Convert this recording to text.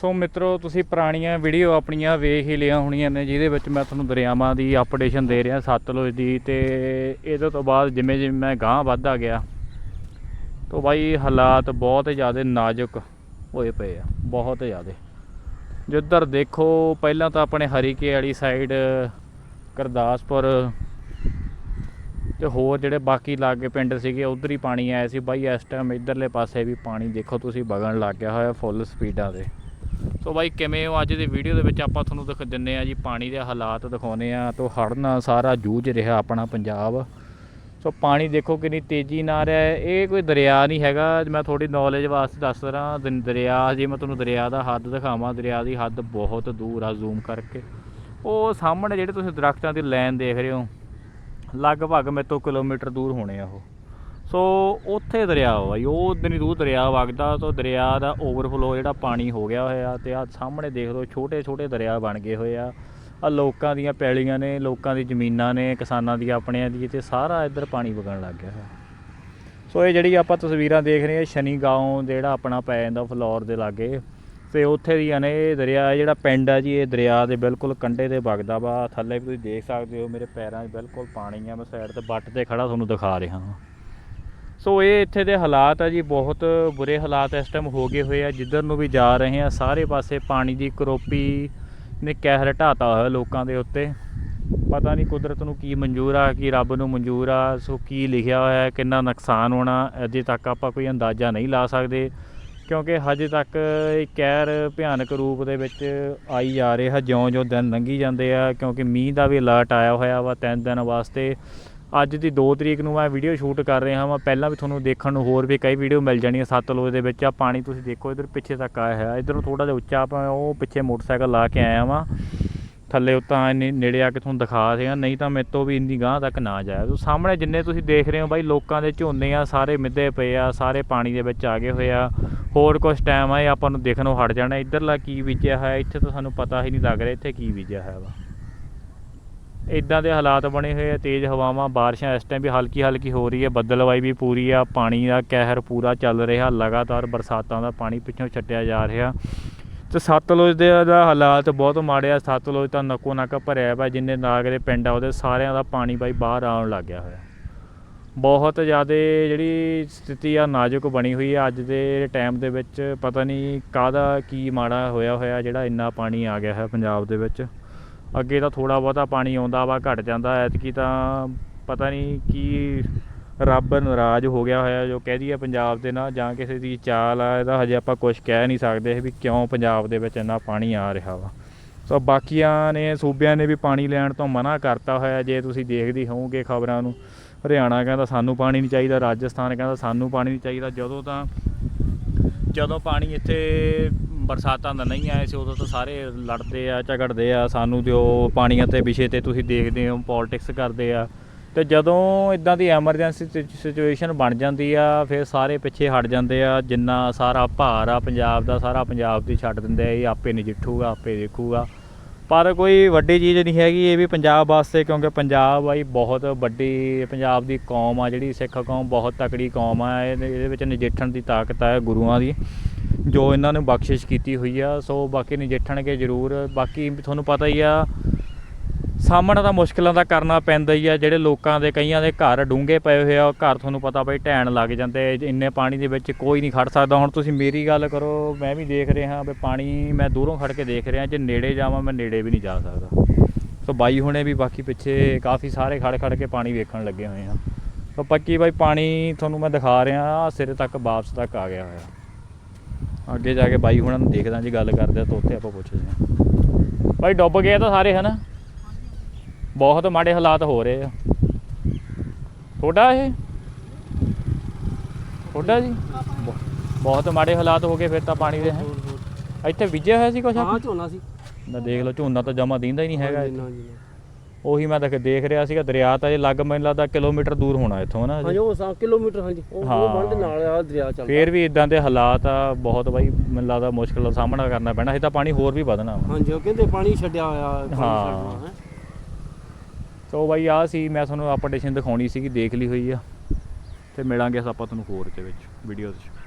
ਸੋ ਮਿੱਤਰੋ, ਤੁਸੀਂ ਪੁਰਾਣੀਆਂ ਵੀਡੀਓ ਆਪਣੀਆਂ ਵੇਖ ਹੀ ਲਿਆ ਹੋਣੀਆਂ ਨੇ, ਜਿਹਦੇ ਵਿੱਚ ਮੈਂ ਤੁਹਾਨੂੰ ਦਰਿਆਵਾਂ ਦੀ ਅਪਡੇਸ਼ਨ ਦੇ ਰਿਹਾ, ਸਤਲੁਜ ਦੀ ਤੇ ਇਹਦੇ ਤੋਂ ਬਾਅਦ ਜਿਵੇਂ ਜਿਵੇਂ ਮੈਂ ਗਾਂਹ ਵੱਧਦਾ ਗਿਆ, ਤੋ ਬਾਈ ਹਾਲਾਤ ਬਹੁਤ ਜ਼ਿਆਦਾ ਨਾਜ਼ੁਕ ਹੋਏ ਪਏ ਆ, ਬਹੁਤ ਜ਼ਿਆਦਾ। ਜਿੱਧਰ ਦੇਖੋ, ਪਹਿਲਾਂ ਤਾਂ ਆਪਣੇ ਹਰੀਕੇ ਵਾਲੀ ਸਾਈਡ ਗੁਰਦਾਸਪੁਰ ਤੇ ਹੋਰ ਜਿਹੜੇ ਬਾਕੀ ਲਾਗੇ ਪਿੰਡ ਸੀਗੇ, ਉਧਰ ਹੀ ਪਾਣੀ ਆਇਆ ਸੀ। ਬਾਈ ਇਸ ਟਾਈਮ ਇਧਰਲੇ ਪਾਸੇ ਵੀ ਪਾਣੀ ਦੇਖੋ, ਤੁਸੀਂ ਵਗਣ ਲੱਗ ਗਿਆ ਹੋਇਆ ਫੁੱਲ ਸਪੀਡਾਂ ਤੇ। ਸੋ ਬਾਈ, ਕਿਵੇਂ ਹੋ ਅੱਜ ਦੀ ਵੀਡੀਓ ਦੇ ਵਿੱਚ ਆਪਾਂ ਤੁਹਾਨੂੰ ਦਿਖ, ਦਿੰਨੇ ਆ ਜੀ, ਪਾਣੀ ਦੇ ਹਾਲਾਤ ਦਿਖਾਉਨੇ ਆ, ਤੋਂ ਹੜਨਾ ਸਾਰਾ ਜੂਝ ਰਿਹਾ ਆਪਣਾ ਪੰਜਾਬ। ਸੋ ਪਾਣੀ ਦੇਖੋ ਕਿੰਨੀ ਤੇਜ਼ੀ ਨਾਲ ਆ ਰਿਹਾ ਹੈ। ਇਹ ਕੋਈ ਦਰਿਆ ਨਹੀਂ ਹੈਗਾ, ਮੈਂ ਥੋੜੀ ਨੌਲੇਜ ਵਾਸਤੇ ਦੱਸ ਰਿਹਾ। ਦਰਿਆ, ਜੇ ਮੈਂ ਤੁਹਾਨੂੰ ਦਰਿਆ ਦਾ ਹੱਦ ਦਿਖਾਵਾਂ, ਦਰਿਆ ਦੀ ਹੱਦ ਬਹੁਤ ਦੂਰ ਆ ਜ਼ੂਮ ਕਰਕੇ। ਉਹ ਸਾਹਮਣੇ ਜਿਹੜੇ ਤੁਸੀਂ ਦਰਖਤਾਂ ਦੀ ਲਾਈਨ ਦੇਖ ਰਹੇ ਹੋ, ਲਗਭਗ ਮੇਰੇ ਤੋਂ ਕਿਲੋਮੀਟਰ ਦੂਰ ਹੋਣੇ ਆ ਉਹ। ਸੋ ਉੱਥੇ ਦਰਿਆ ਵਾ ਜੀ, ਉਹ ਦਿਨੀ ਦੂਰ ਦਰਿਆ ਵਗਦਾ ਤੋਂ ਦਰਿਆ ਦਾ ਓਵਰਫਲੋ ਜਿਹੜਾ ਪਾਣੀ ਹੋ ਗਿਆ ਹੋਇਆ ਤੇ ਆ ਸਾਹਮਣੇ ਦੇਖ ਲਓ ਛੋਟੇ ਛੋਟੇ ਦਰਿਆ ਬਣ ਗਏ ਹੋਏ ਆ। ਆ ਲੋਕਾਂ ਦੀਆਂ ਪੈਲੀਆਂ ਨੇ, ਲੋਕਾਂ ਦੀ ਜ਼ਮੀਨਾਂ ਨੇ, ਕਿਸਾਨਾਂ ਦੀ, ਆਪਣਿਆਂ ਦੀ, ਤੇ ਸਾਰਾ ਇੱਧਰ ਪਾਣੀ ਵਗਣ ਲੱਗ ਗਿਆ ਹੋਇਆ। ਸੋ ਇਹ ਜਿਹੜੀ ਆਪਾਂ ਤਸਵੀਰਾਂ ਦੇਖ ਰਹੇ ਹਾਂ ਸ਼ਨੀ ਗਾਉਂ ਜਿਹੜਾ ਆਪਣਾ ਪੈ ਜਾਂਦਾ ਫਲੋਰ ਦੇ ਲਾਗੇ, ਤੇ ਉੱਥੇ ਦੀਆਂ ਨੇ ਇਹ ਦਰਿਆ ਜਿਹੜਾ ਪਿੰਡ ਆ ਜੀ, ਇਹ ਦਰਿਆ ਦੇ ਬਿਲਕੁਲ ਕੰਢੇ ਤੇ ਵਗਦਾ ਵਾ। ਥੱਲੇ ਵੀ ਤੁਸੀਂ ਦੇਖ ਸਕਦੇ ਹੋ, ਮੇਰੇ ਪੈਰਾਂ 'ਚ ਬਿਲਕੁਲ ਪਾਣੀ ਆ, ਮੈਂ ਸਾਈਡ ਤੇ ਬੱਟ ਤੇ ਖੜਾ ਤੁਹਾਨੂੰ ਦਿਖਾ ਰਿਹਾ ਹਾਂ। ਸੋ ਇਹ ਇੱਥੇ ਦੇ ਹਾਲਾਤ ਆ ਜੀ, ਬਹੁਤ ਬੁਰੇ ਹਾਲਾਤ ਇਸ ਟਾਈਮ ਹੋ ਗਏ ਹੋਏ ਆ, ਜਿੱਧਰ ਨੂੰ ਵੀ ਜਾ ਰਹੇ ਆ, ਸਾਰੇ ਪਾਸੇ ਪਾਣੀ ਦੀ ਕਰੋਪੀ ਨੇ ਕਹਿਰ ਢਾਤਾ ਹੋਇਆ ਲੋਕਾਂ ਦੇ ਉੱਤੇ। ਪਤਾ ਨਹੀਂ ਕੁਦਰਤ ਨੂੰ ਕੀ ਮਨਜ਼ੂਰ ਆ, ਕੀ ਰੱਬ ਨੂੰ ਮਨਜ਼ੂਰ ਆ, ਸੋ ਕੀ ਲਿਖਿਆ ਹੋਇਆ ਹੈ, ਕਿੰਨਾ ਨੁਕਸਾਨ ਹੋਣਾ, ਅਜੇ ਤੱਕ ਆਪਾਂ ਕੋਈ ਅੰਦਾਜ਼ਾ ਨਹੀਂ ਲਾ ਸਕਦੇ, ਕਿਉਂਕਿ ਹਜੇ ਤੱਕ ਇਹ ਕਹਿਰ ਭਿਆਨਕ ਰੂਪ ਦੇ ਵਿੱਚ ਆਈ ਜਾ ਰਿਹਾ, ਜਿਉਂ-ਜਿਉਂ ਦਿਨ ਲੰਘੀ ਜਾਂਦੇ ਆ, ਕਿਉਂਕਿ ਮੀਂਹ ਦਾ ਵੀ ਅਲਰਟ ਆਇਆ ਹੋਇਆ ਵਾ, ਤਿੰਨ ਦਿਨ ਵਾਸਤੇ। ਅੱਜ ਦੀ 2 ਤਰੀਕ ਨੂੰ ਮੈਂ ਵੀਡੀਓ ਸ਼ੂਟ ਕਰ ਰਿਹਾ ਹਾਂ ਪਹਿਲਾਂ ਵੀ ਤੁਹਾਨੂੰ ਦੇਖਣ ਨੂੰ ਹੋਰ ਵੀ ਕਈ ਵੀਡੀਓ ਮਿਲ ਜਾਣੀਆਂ ਸਤਲੁਜ ਦੇ ਵਿੱਚ। ਆ ਪਾਣੀ ਤੁਸੀਂ ਦੇਖੋ, ਇਧਰ ਪਿੱਛੇ ਤੱਕ ਆਇਆ ਹੈ ਇਧਰੋਂ ਥੋੜਾ ਜਿਹਾ ਉੱਚਾ ਆਪਾਂ ਉਹ ਪਿੱਛੇ ਮੋਟਰਸਾਈਕਲ ਲਾ ਕੇ ਆਇਆ ਵਾਂ। ਥੱਲੇ ਉਤਾਂ ਇੰਨੇ ਨੇੜੇ ਆ ਕੇ ਤੁਹਾਨੂੰ ਦਿਖਾ ਰਿਹਾ। ਨਹੀਂ ਤਾਂ ਮੇਰੇ ਤੋਂ ਵੀ ਇੰਨੀ ਗਾਂਹ ਤੱਕ ਨਾ ਜਾਇਆ ਸੋ ਸਾਹਮਣੇ ਜਿੰਨੇ ਤੁਸੀਂ ਦੇਖ ਰਹੇ ਹੋ ਬਾਈ, ਲੋਕਾਂ ਦੇ ਝੋਨੇ ਆ, ਸਾਰੇ ਮਿੱਧੇ ਪਏ ਆ, ਸਾਰੇ ਪਾਣੀ ਦੇ ਵਿੱਚ ਆ ਗਏ ਹੋਏ ਆ। ਹੋਰ ਕੁਝ ਟਾਈਮ ਆ, ਇਹ ਆਪਾਂ ਨੂੰ ਦੇਖਣੋਂ ਹਟ ਜਾਣਾ। ਇੱਧਰਲਾ ਕੀ ਬੀਜਿਆ ਹੈ ਇੱਥੇ ਤਾਂ ਸਾਨੂੰ ਪਤਾ ਹੀ ਨਹੀਂ ਲੱਗ ਰਿਹਾ ਇੱਥੇ ਕੀ ਬੀਜਿਆ ਹੈ ਵਾ। ਇਦਾਂ ਦੇ ਹਾਲਾਤ ਬਣੇ ਹੋਏ ਆ, ਤੇਜ਼ ਹਵਾਵਾਂ, ਬਾਰਿਸ਼ਾਂ, ਇਸ ਟਾਈਮ ਵੀ ਹਲਕੀ ਹਲਕੀ ਹੋ ਰਹੀ ਹੈ, ਬੱਦਲਵਾਈ ਵੀ ਪੂਰੀ ਆ, ਪਾਣੀ ਦਾ ਕਹਿਰ ਪੂਰਾ ਚੱਲ ਰਿਹਾ, ਲਗਾਤਾਰ ਬਰਸਾਤਾਂ ਦਾ ਪਾਣੀ ਪਿੱਛੋਂ ਛੱਡਿਆ ਜਾ ਰਿਹਾ। ਤੇ ਸਤਲੁਜ ਦੇ ਦਾ ਹਾਲਾਤ ਬਹੁਤ ਮਾੜੇ ਆ, ਸਤਲੁਜ ਤਾਂ ਨਕੋ ਨਕ ਭਰਿਆ ਵਾ ਜਿੰਨੇ ਨਾਗ ਦੇ ਪਿੰਡ ਆ, ਉਹਦੇ ਸਾਰਿਆਂ ਦਾ ਪਾਣੀ ਬਾਈ ਬਾਹਰ ਆਉਣ ਲੱਗ ਗਿਆ ਹੋਇਆ। ਬਹੁਤ ਜ਼ਿਆਦਾ ਜਿਹੜੀ ਸਥਿਤੀ ਆ, ਨਾਜ਼ੁਕ ਬਣੀ ਹੋਈ ਆ, ਅੱਜ ਦੇ ਟਾਈਮ ਦੇ ਵਿੱਚ ਪਤਾ ਨਹੀਂ ਕਾਹਦਾ ਕੀ ਮਾੜਾ ਹੋਇਆ ਹੋਇਆ, ਜਿਹੜਾ ਇੰਨਾ ਪਾਣੀ ਆ ਗਿਆ ਹੈ ਪੰਜਾਬ ਦੇ ਵਿੱਚ। ਅੱਗੇ ਤਾਂ ਥੋੜਾ ਬਹੁਤਾ ਪਾਣੀ ਆਉਂਦਾ ਵਾ, ਘਟ ਜਾਂਦਾ। ਐਤਕੀ ਤਾਂ ਪਤਾ ਨਹੀਂ ਕੀ ਰੱਬ ਨਾਰਾਜ਼ ਹੋ ਗਿਆ ਹੋਇਆ, ਜੋ ਕਹਿ ਦਈਏ ਪੰਜਾਬ ਦੇ ਨਾਲ, ਜਾਂ ਕਿਸੇ ਦੀ ਚਾਲ ਆ, ਇਹਦਾ ਹਜੇ ਆਪਾਂ ਕੁਝ ਕਹਿ ਨਹੀਂ ਸਕਦੇ ਵੀ ਕਿਉਂ ਪੰਜਾਬ ਦੇ ਵਿੱਚ ਇੰਨਾ ਪਾਣੀ ਆ ਰਿਹਾ ਵਾ। ਸੋ ਬਾਕੀਆਂ ਨੇ, ਸੂਬਿਆਂ ਨੇ ਵੀ ਪਾਣੀ ਲੈਣ ਤੋਂ ਮਨਾ ਕਰਤਾ ਹੋਇਆ, ਜੇ ਤੁਸੀਂ ਦੇਖਦੇ ਹੋਵੋਗੇ ਖਬਰਾਂ ਨੂੰ। ਹਰਿਆਣਾ ਕਹਿੰਦਾ ਸਾਨੂੰ ਪਾਣੀ ਨਹੀਂ ਚਾਹੀਦਾ, ਰਾਜਸਥਾਨ ਕਹਿੰਦਾ ਸਾਨੂੰ ਪਾਣੀ ਨਹੀਂ ਚਾਹੀਦਾ। ਜਦੋਂ ਤਾਂ ਜਦੋਂ ਪਾਣੀ ਇੱਥੇ ਬਰਸਾਤਾਂ ਦਾ ਨਹੀਂ ਆਇਆ ਸੀ, ਉਦੋਂ ਤਾਂ ਸਾਰੇ ਲੜਦੇ ਆ, ਝਗੜਦੇ ਆ। ਸਾਨੂੰ ਦਿਓ ਪਾਣੀਆਂ ਤੇ ਵਿਸ਼ੇ ਤੇ ਤੁਸੀਂ ਦੇਖਦੇ ਹੋ ਪੋਲਿਟਿਕਸ ਕਰਦੇ ਆ। ਤੇ ਜਦੋਂ ਇਦਾਂ ਦੀ ਐਮਰਜੈਂਸੀ ਸਿਚੁਏਸ਼ਨ ਬਣ ਜਾਂਦੀ ਆ, ਫਿਰ ਸਾਰੇ ਪਿੱਛੇ ਹਟ ਜਾਂਦੇ ਆ। ਜਿੰਨਾ ਸਾਰਾ ਭਾਰ ਆ ਪੰਜਾਬ ਦਾ, ਸਾਰਾ ਪੰਜਾਬ ਦੀ ਛੱਡ ਦਿੰਦੇ ਆ, ਇਹ ਆਪੇ ਨਜਿੱਠੂਗਾ, ਆਪੇ ਦੇਖੂਗਾ। ਪਰ ਕੋਈ ਵੱਡੀ ਚੀਜ਼ ਨਹੀਂ ਹੈਗੀ, ਇਹ ਵੀ ਪੰਜਾਬ ਵਾਸਤੇ, ਕਿਉਂਕਿ ਪੰਜਾਬ ਆਈ ਬਹੁਤ ਵੱਡੀ, ਪੰਜਾਬ ਦੀ ਕੌਮ ਆ, ਜਿਹੜੀ ਸਿੱਖ ਕੌਮ ਬਹੁਤ ਤਕੜੀ ਕੌਮ ਆ, ਇਹਦੇ ਇਹਦੇ ਵਿੱਚ ਨਜਿੱਠਣ ਦੀ ਤਾਕਤ ਆ ਗੁਰੂਆਂ ਦੀ, ਜੋ ਇਹਨਾਂ ਨੂੰ ਬਖਸ਼ਿਸ਼ ਕੀਤੀ ਹੋਈ ਆ, ਸੋ ਬਾਕੀ ਨਜਿੱਠਣਗੇ ਜ਼ਰੂਰ, ਬਾਕੀ ਤੁਹਾਨੂੰ ਪਤਾ ਹੀ ਆ ਸਾਹਮਣਾ ਤਾਂ ਮੁਸ਼ਕਲਾਂ ਦਾ ਕਰਨਾ ਪੈਂਦਾ ਹੀ ਆ, ਜਿਹੜੇ ਲੋਕਾਂ ਦੇ ਕਈਆਂ ਦੇ ਘਰ ਡੂੰਘੇ ਪਏ ਹੋਏ ਆ, ਉਹ ਘਰ ਤੁਹਾਨੂੰ ਪਤਾ ਬਈ ਢਹਿਣ ਲੱਗ ਜਾਂਦੇ ਇੰਨੇ ਪਾਣੀ ਦੇ ਵਿੱਚ ਕੋਈ ਨਹੀਂ ਖੜ ਸਕਦਾ। ਹੁਣ ਤੁਸੀਂ ਮੇਰੀ ਗੱਲ ਕਰੋ, ਮੈਂ ਵੀ ਦੇਖ ਰਿਹਾ ਵੀ ਪਾਣੀ ਮੈਂ ਦੂਰੋਂ ਖੜ ਕੇ ਦੇਖ ਰਿਹਾ, ਜੇ ਨੇੜੇ ਜਾਵਾਂ ਮੈਂ ਨੇੜੇ ਵੀ ਨਹੀਂ ਜਾ ਸਕਦਾ। ਸੋ ਬਾਈ ਹੁਣੇ ਵੀ ਬਾਕੀ ਪਿੱਛੇ ਕਾਫੀ ਸਾਰੇ ਖੜ ਖੜ ਕੇ ਪਾਣੀ ਵੇਖਣ ਲੱਗੇ ਹੋਏ ਆ। ਸੋ ਪੱਕੀ ਬਾਈ ਪਾਣੀ ਤੁਹਾਨੂੰ ਮੈਂ ਦਿਖਾ ਰਿਹਾ ਸਿਰੇ ਤੱਕ ਵਾਪਸ ਤੱਕ ਆ ਗਿਆ ਹੋਇਆ। ਅੱਗੇ ਜਾ ਕੇ ਬਾਈ ਹੁਣਾਂ ਨੂੰ ਦੇਖਦਾ ਜੀ, ਗੱਲ ਕਰਦੇ ਆ, ਤਾਂ ਉੱਥੇ ਆਪਾਂ ਪੁੱਛਦੇ ਆ। ਬਾਈ ਡੁੱਬ ਗਏ ਤਾਂ ਸਾਰੇ, ਹਨਾ? ਬਹੁਤ ਮਾੜੇ ਹਾਲਾਤ ਹੋ ਰਹੇ ਆ। ਤੁਹਾਡਾ ਇਹ? ਤੁਹਾਡਾ ਜੀ? ਬਹੁਤ ਮਾੜੇ ਹਾਲਾਤ ਹੋ ਗਏ ਫਿਰ ਤਾਂ ਪਾਣੀ ਦੇ ਹੈਂ। ਇੱਥੇ ਵਿਜਿਆ ਹੋਇਆ ਸੀ ਕੁਛ ਹਾਂ ਝੋਨਾ ਸੀ। ਮੈਂ ਦੇਖ ਲਓ ਝੋਨਾ ਤਾਂ ਜਮਾ ਦਿੰਦਾ ਹੀ ਨਹੀਂ ਹੈਗਾ। ਉਹੀ ਮੈਂ ਦੇਖ ਦੇਖ ਰਿਹਾ ਸੀਗਾ ਦਰਿਆ ਤਾਂ ਇਹ ਲੱਗ ਮੈਨੂੰ ਲੱਗਦਾ ਕਿਲੋਮੀਟਰ ਦੂਰ ਹੋਣਾ ਇੱਥੋਂ ਨਾ ਹਾਂਜੀ ਉਹ 100 ਕਿਲੋਮੀਟਰ ਹਾਂਜੀ। ਉਹ ਬੰਦ ਨਾਲ ਆ ਦਰਿਆ ਚੱਲਦਾ। ਫੇਰ ਵੀ ਇਦਾਂ ਦੇ ਹਾਲਾਤ ਆ ਬਹੁਤ ਬਾਈ ਮੈਨੂੰ ਲੱਗਦਾ ਮੁਸ਼ਕਲ ਦਾ ਸਾਹਮਣਾ ਕਰਨਾ ਪੈਣਾ ਇਹ ਤਾਂ ਪਾਣੀ ਹੋਰ ਵੀ ਵਧਣਾ। ਹਾਂਜੀ ਉਹ ਕਹਿੰਦੇ ਪਾਣੀ ਛੱਡਿਆ ਹੋਇਆ ਪਾਣੀ ਹਾਂ। ਛੱਡਣਾ ਹੈ। ਸੋ ਬਾਈ ਆ ਸੀ, ਮੈਂ ਤੁਹਾਨੂੰ ਅਪਡੇਸ਼ਨ ਦਿਖਾਉਣੀ ਸੀਗੀ, ਦੇਖ ਲਈ ਹੋਈ ਆ। ਤੇ ਮਿਲਾਂਗੇ ਆਪਾਂ ਤੁਹਾਨੂੰ ਹੋਰ ਦੇ ਵਿੱਚ ਵੀਡੀਓ 'ਚ।